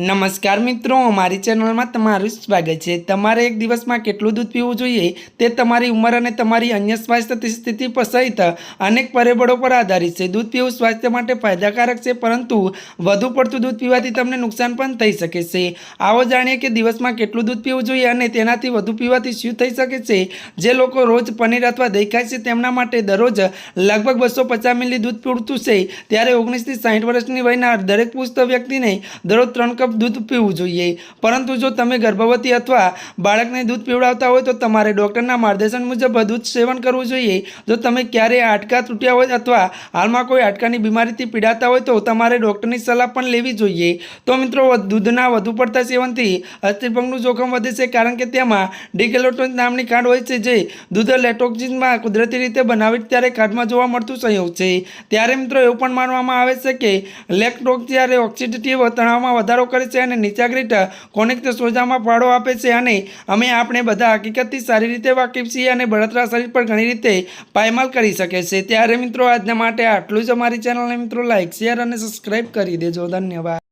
નમસ્કાર મિત્રો, અમારી ચેનલમાં તમારું સ્વાગત છે. તમારે એક દિવસમાં કેટલું દૂધ પીવું જોઈએ? તે તમારી ઉંમર અને તમારી અન્ય સ્વાસ્થ્ય સ્થિતિ પર સહિત અનેક પરિબળો પર આધારિત છે. દૂધ પીવું સ્વાસ્થ્ય માટે ફાયદાકારક છે, પરંતુ વધુ પડતું દૂધ પીવાથી તમને નુકસાન પણ થઈ શકે છે. આવો જાણીએ કે દિવસમાં કેટલું દૂધ પીવું જોઈએ અને તેનાથી વધુ પીવાથી શું થઈ શકે છે? જે લોકો રોજ પનીર અથવા દહીં ખાય છે, તેમના માટે દરરોજ લગભગ બસો પચાસ મિલી દૂધ પૂરતું છે. ત્યારે ઓગણીસથી સાઠ વર્ષની વયના દરેક પુસ્ત વ્યક્તિને દરરોજ ત્રણ કપ દૂધ પીવું જોઈએ. પરંતુ જો તમે ગર્ભવતી અથવા બાળકને દૂધ પીવડાવતા હોય તો તમારે ડૉક્ટરના માર્ગદર્શન મુજબ દૂધ સેવન કરવું જોઈએ. જો તમે ક્યારેય હાડકાં તૂટ્યા હોય અથવા હાલમાં કોઈ હાડકાની બીમારીથી પીડાતા હોય તો તમારે ડૉક્ટરની સલાહ પણ લેવી જોઈએ. તો મિત્રો દૂધના વધુ પડતા સેવનથી અસ્થિભંગનું જોખમ વધે છે કારણ કે તેમાં ડિકેલોટોન નામની કાંડ હોય છે જે દૂધ લેટોક્સિનમાં કુદરતી રીતે બનાવી ત્યારે ખાંડમાં જોવા મળતું સહયોગ છે. ત્યારે મિત્રો, એવું પણ માનવામાં આવે છે કે લેક્ટોક જ્યારે ઓક્સિડેટિવ તણાવમાં વધારો કરે છે અને નીચાગ્રીટ કોનેક્ટ સોજામાં ફાળો આપે છે અને અમે આપણે બધા હકીકતથી સારી રીતે વાકેફ છીએ અને બળતરા શરીર પર ઘણી રીતે પાયમાલ કરી શકે છે. ત્યારે મિત્રો, આજના માટે આટલું જ અમારી ચેનલને મિત્રો લાઇક શેર અને સબસ્ક્રાઈબ કરી દેજો. ધન્યવાદ.